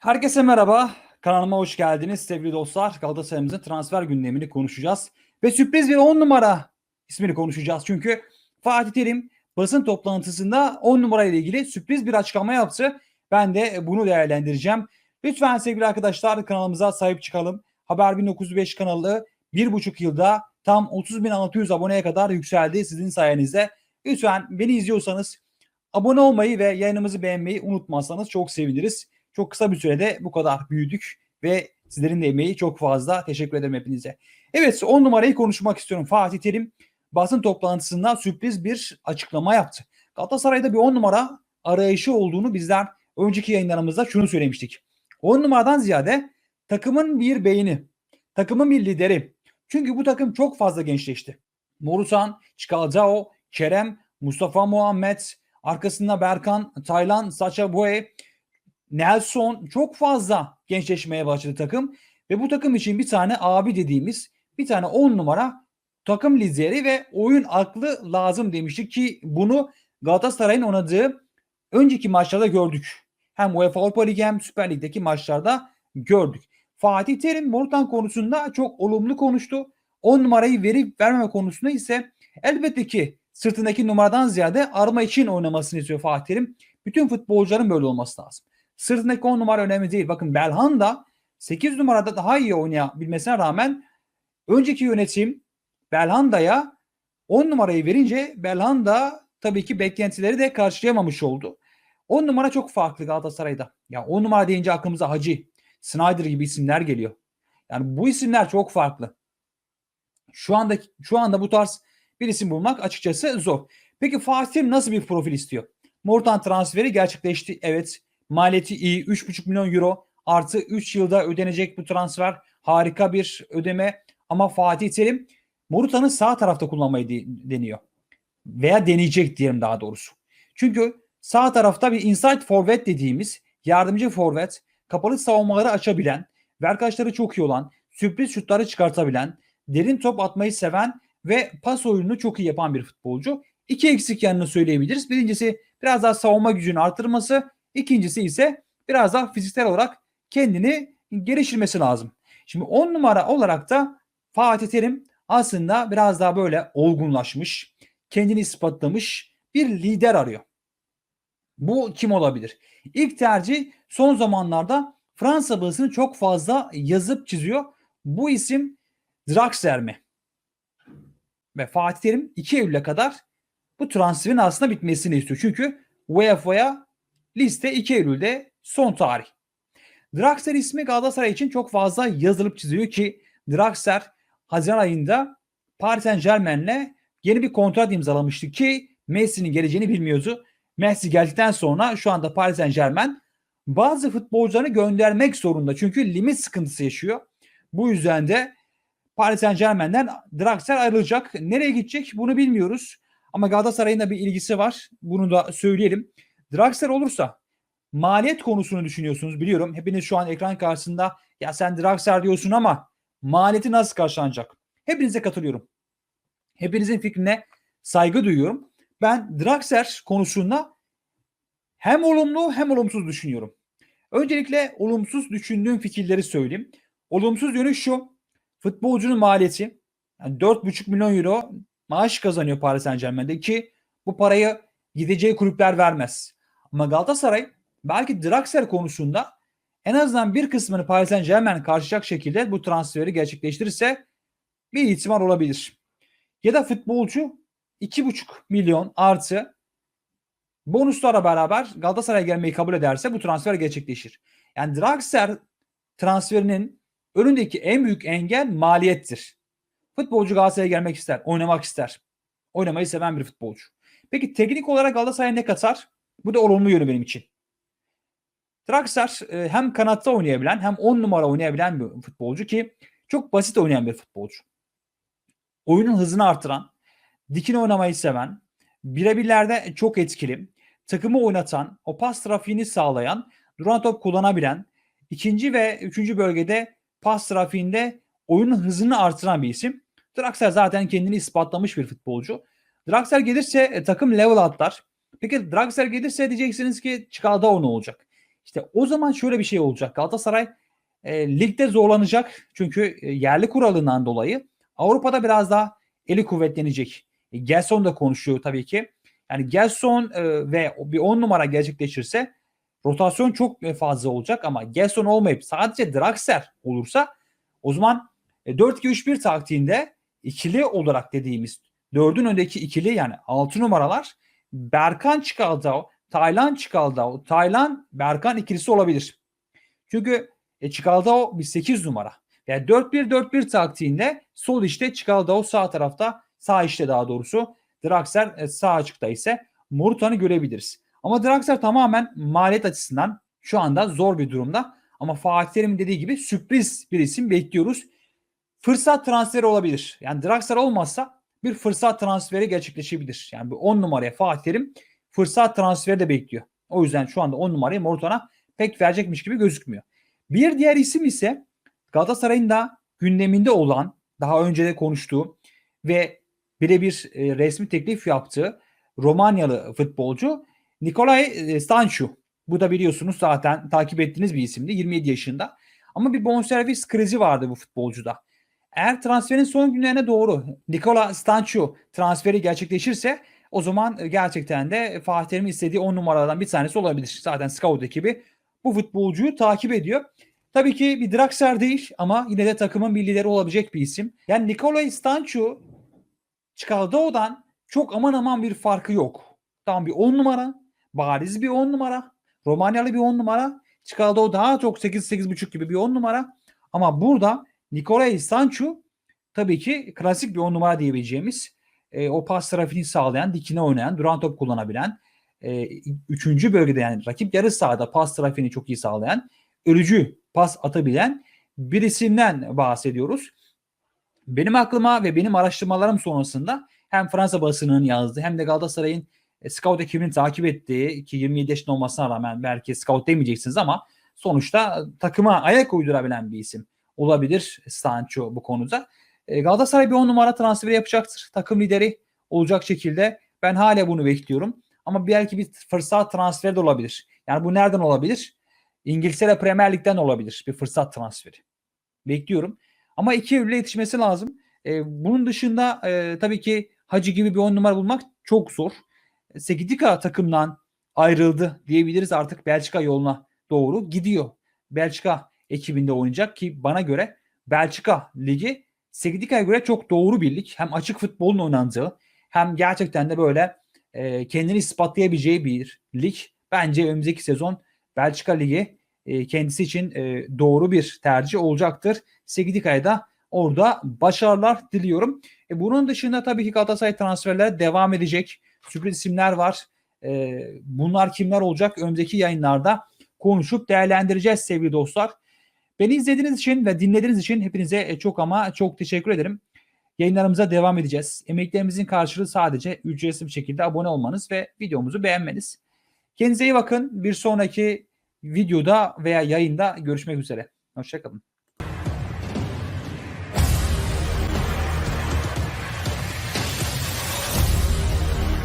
Herkese merhaba. Kanalıma hoş geldiniz sevgili dostlar. Galatasaray'ımızın transfer gündemini konuşacağız. Ve sürpriz bir 10 numara ismini konuşacağız. Çünkü Fatih Terim basın toplantısında 10 numara ile ilgili sürpriz bir açıklama yaptı. Ben de bunu değerlendireceğim. Lütfen sevgili arkadaşlar kanalımıza sahip çıkalım. Haber 1905 kanalı 1,5 yılda tam 30.600 aboneye kadar yükseldi sizin sayenizde. Lütfen beni izliyorsanız abone olmayı ve yayınımızı beğenmeyi unutmazsanız çok seviniriz. Çok kısa bir sürede bu kadar büyüdük ve sizlerin de emeği çok fazla. Teşekkür ederim hepinize. Evet 10 numarayı konuşmak istiyorum. Fatih Terim basın toplantısında sürpriz bir açıklama yaptı. Galatasaray'da bir 10 numara arayışı olduğunu bizler önceki yayınlarımızda şunu söylemiştik. 10 numaradan ziyade takımın bir beyni, takımın bir lideri. Çünkü bu takım çok fazla gençleşti. Morutan, Çikalcao, Kerem, Mustafa Muhammed, arkasında Berkan, Taylan, Sacha Boey, Nelson çok fazla gençleşmeye başladı takım ve bu takım için bir tane abi dediğimiz bir tane 10 numara takım lideri ve oyun aklı lazım demiştik ki bunu Galatasaray'ın oynadığı önceki maçlarda gördük. Hem UEFA Avrupa Ligi hem Süper Lig'deki maçlarda gördük. Fatih Terim Morutan konusunda çok olumlu konuştu. 10 numarayı verip vermeme konusunda ise elbette ki sırtındaki numaradan ziyade arma için oynamasını istiyor Fatih Terim. Bütün futbolcuların böyle olması lazım. Sırtındaki 10 numara önemli değil. Bakın Belhanda 8 numarada daha iyi oynayabilmesine rağmen önceki yönetim Belhanda'ya 10 numarayı verince Belhanda tabii ki beklentileri de karşılayamamış oldu. 10 numara çok farklı Galatasaray'da. Ya 10 numara deyince aklımıza Hacı, Snyder gibi isimler geliyor. Yani bu isimler çok farklı. Şu anda şu anda bu tarz bir isim bulmak açıkçası zor. Peki Fatih nasıl bir profil istiyor? Mortan transferi gerçekleşti. Evet. Maliyeti iyi. 3,5 milyon euro artı 3 yılda ödenecek bu transfer. Harika bir ödeme. Ama Fatih Terim Morutan'ı sağ tarafta kullanmayı deniyor. Veya deneyecek diyelim daha doğrusu. Çünkü sağ tarafta bir inside forvet dediğimiz yardımcı forvet, kapalı savunmaları açabilen, verkaçları çok iyi olan, sürpriz şutları çıkartabilen, derin top atmayı seven ve pas oyununu çok iyi yapan bir futbolcu. İki eksik yanını söyleyebiliriz. Birincisi biraz daha savunma gücünü artırması. İkincisi ise biraz daha fiziksel olarak kendini geliştirmesi lazım. Şimdi 10 numara olarak da Fatih Terim aslında biraz daha böyle olgunlaşmış, kendini ispatlamış bir lider arıyor. Bu kim olabilir? İlk tercih son zamanlarda Fransa basını çok fazla yazıp çiziyor. Bu isim Draxler mi? Ve Fatih Terim 2 Eylül'e kadar bu transferin aslında bitmesini istiyor. Çünkü UEFA'ya liste 2 Eylül'de son tarih. Draxler ismi Galatasaray için çok fazla yazılıp çiziyor ki Draxler Haziran ayında Paris Saint Germain'le yeni bir kontrat imzalamıştı ki Messi'nin geleceğini bilmiyordu. Messi geldikten sonra şu anda Paris Saint Germain bazı futbolcularını göndermek zorunda. Çünkü limit sıkıntısı yaşıyor. Bu yüzden de Paris Saint Germain'den Draxler ayrılacak. Nereye gidecek bunu bilmiyoruz. Ama Galatasaray'ın da bir ilgisi var. Bunu da söyleyelim. Draxler olursa maliyet konusunu düşünüyorsunuz biliyorum. Hepiniz şu an ekran karşısında ya sen Draxler diyorsun ama maliyeti nasıl karşılanacak? Hepinize katılıyorum. Hepinizin fikrine saygı duyuyorum. Ben Draxler konusunda hem olumlu hem olumsuz düşünüyorum. Öncelikle olumsuz düşündüğüm fikirleri söyleyeyim. Olumsuz yönü şu. Futbolcunun maliyeti yani 4,5 milyon euro maaş kazanıyor Paris Saint Germain'de ki bu parayı gideceği kulüpler vermez. Ama Galatasaray belki Draxler konusunda en azından bir kısmını Paris Saint Germain karşılayacak şekilde bu transferi gerçekleştirirse bir ihtimal olabilir. Ya da futbolcu 2,5 milyon artı bonuslara beraber Galatasaray'a gelmeyi kabul ederse bu transfer gerçekleşir. Yani Draxler transferinin önündeki en büyük engel maliyettir. Futbolcu Galatasaray'a gelmek ister, oynamak ister. Oynamayı seven bir futbolcu. Peki teknik olarak Galatasaray ne katar? Bu da olumlu yönü benim için. Draxler e, hem kanatta oynayabilen hem 10 numara oynayabilen bir futbolcu ki çok basit oynayan bir futbolcu. Oyunun hızını artıran, dikine oynamayı seven, birebirlerde çok etkili, takımı oynatan, o pas trafiğini sağlayan, duran top kullanabilen, ikinci ve üçüncü bölgede pas trafiğinde oyunun hızını artıran bir isim. Draxler zaten kendini ispatlamış bir futbolcu. Draxler gelirse e, takım level atlar. Peki Draxler gelirse diyeceksiniz ki Çikaldao ne olacak? İşte o zaman şöyle bir şey olacak. Galatasaray e, ligde zorlanacak. Çünkü e, yerli kuralından dolayı Avrupa'da biraz daha eli kuvvetlenecek. E, Gelson da konuşuyor tabii ki. Yani Gelson e, ve bir 10 numara gerçekleşirse rotasyon çok e, fazla olacak ama Gelson olmayıp sadece Draxler olursa o zaman e, 4-2-3-1 taktiğinde ikili olarak dediğimiz dördün öndeki ikili yani 6 numaralar Berkan Çıkaldao, Taylan Çıkaldao, Taylan Berkan ikilisi olabilir. Çünkü e, Çıkaldao bir 8 numara. Yani 4-1-4-1 taktiğinde sol işte Çıkaldao sağ tarafta sağ işte daha doğrusu Draxler e, sağ açıkta ise Morutan'ı görebiliriz. Ama Draxler tamamen maliyet açısından şu anda zor bir durumda. Ama Fatih Terim'in dediği gibi sürpriz bir isim bekliyoruz. Fırsat transferi olabilir. Yani Draxler olmazsa bir fırsat transferi gerçekleşebilir. Yani bu 10 numaraya Fatih Terim fırsat transferi de bekliyor. O yüzden şu anda 10 numarayı Morutan'a pek verecekmiş gibi gözükmüyor. Bir diğer isim ise Galatasaray'ın da gündeminde olan, daha önce de konuştuğu ve birebir e, resmi teklif yaptığı Romanyalı futbolcu Nikolay e, Stancu. Bu da biliyorsunuz zaten takip ettiğiniz bir isimdi. 27 yaşında. Ama bir bonservis krizi vardı bu futbolcuda. Eğer transferin son günlerine doğru Nikola Stancu transferi gerçekleşirse o zaman e, gerçekten de Fatih Terim'in istediği 10 numaralardan bir tanesi olabilir. Zaten scout ekibi bu futbolcuyu takip ediyor. Tabii ki bir Draxler değil ama yine de takımın bir lideri olabilecek bir isim. Yani Nikola Stancu Çikaldao'dan çok aman aman bir farkı yok. Tam bir 10 numara. Bariz bir 10 numara. Romanyalı bir 10 numara. Çikaldao daha çok 8-8.5 gibi bir 10 numara. Ama burada Nikolay Stancu tabii ki klasik bir 10 numara diyebileceğimiz e, o pas trafiğini sağlayan, dikine oynayan, duran top kullanabilen, e, üçüncü bölgede yani rakip yarı sahada pas trafiğini çok iyi sağlayan, ölücü pas atabilen bir isimden bahsediyoruz. Benim aklıma ve benim araştırmalarım sonrasında hem Fransa basınının yazdığı hem de Galatasaray'ın e, scout ekibini takip ettiği ki 27 yaşında olmasına rağmen belki scout demeyeceksiniz ama sonuçta takıma ayak uydurabilen bir isim olabilir Stancho bu konuda. E, Galatasaray bir 10 numara transferi yapacaktır. Takım lideri olacak şekilde ben hala bunu bekliyorum. Ama belki bir fırsat transferi de olabilir. Yani bu nereden olabilir? İngiltere Premier Lig'den olabilir bir fırsat transferi. Bekliyorum. Ama iki Eylül'e yetişmesi lazım. E, bunun dışında e, tabii ki Hacı gibi bir 10 numara bulmak çok zor. Sekidika takımdan ayrıldı diyebiliriz artık Belçika yoluna doğru gidiyor. Belçika ekibinde oynayacak ki bana göre Belçika ligi Sekidika'ya göre çok doğru bir lig. Hem açık futbolun oynandığı hem gerçekten de böyle e, kendini ispatlayabileceği bir lig. Bence önümüzdeki sezon Belçika Ligi e, kendisi için e, doğru bir tercih olacaktır. Segidika'ya da orada başarılar diliyorum. E, bunun dışında tabii ki Galatasaray transferleri devam edecek. Sürpriz isimler var. E, bunlar kimler olacak? Önümüzdeki yayınlarda konuşup değerlendireceğiz sevgili dostlar. Beni izlediğiniz için ve dinlediğiniz için hepinize e, çok ama çok teşekkür ederim. Yayınlarımıza devam edeceğiz. Emeklerimizin karşılığı sadece ücretsiz bir şekilde abone olmanız ve videomuzu beğenmeniz. Kendinize iyi bakın. Bir sonraki videoda veya yayında görüşmek üzere. Hoşçakalın.